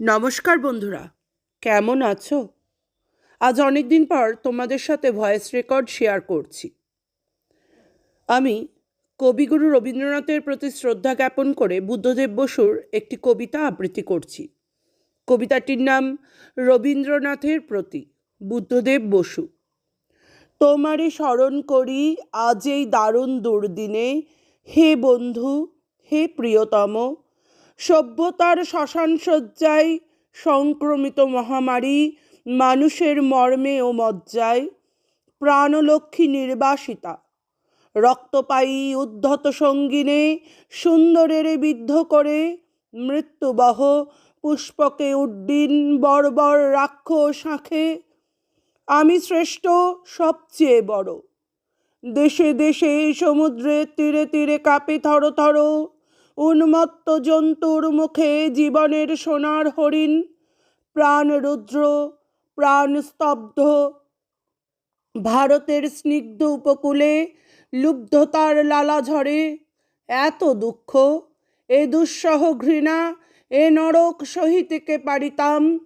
নমস্কার বন্ধুরা, কেমন আছো? আজ অনেক দিন পর তোমাদের সাথে ভয়েস রেকর্ড শেয়ার করছি। আমি কবিগুরু রবীন্দ্রনাথের প্রতি শ্রদ্ধা জ্ঞাপন করে বুদ্ধদেব বসুর একটি কবিতা আবৃত্তি করছি। কবিতাটির নাম রবীন্দ্রনাথের প্রতি বুদ্ধদেব বসু। তোমারে স্মরণ করি আজ এই দারুণ দুর্দিনে, হে বন্ধু, হে প্রিয়তম সভ্যতার শ্মশান শয্যায় সংক্রমিত মহামারী, মানুষের মর্মে ও মজ্জায় প্রাণলক্ষ্মী নির্বাসিতা, রক্তপায়ী উদ্ধত সঙ্গিনে সুন্দরের বিদ্ধ করে মৃত্যুবহ পুষ্পকে উড্ডিন বর্বর রাক্ষস শাঁখে আমি শ্রেষ্ঠ, সবচেয়ে বড়। দেশে দেশে সমুদ্রে তীরে তীরে কাঁপে থর থর উন্মত্ত জন্তুর মুখে জীবনের সোনার হরিণ, প্রাণ রুদ্র, প্রাণ স্তব্ধ। ভারতের স্নিগ্ধ উপকূলে লুব্ধতার লালা ঝরে, এত দুঃখ, এ দুঃসহ ঘৃণা, এ নরক সহিতেকে পারিতাম?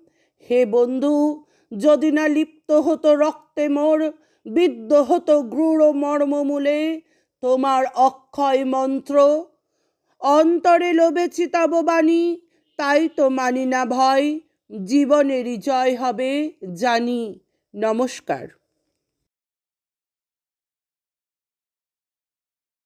হে বন্ধু, যদি না লিপ্ত হতো রক্তে মোর, বিদ্ধ হতো গ্রূঢ় মর্মমূলে, তোমার অক্ষয় মন্ত্র অন্তরে লোভে তব বাণী তাই তো মানি না ভয় জীবনেরই জয় হবে জানি। নমস্কার।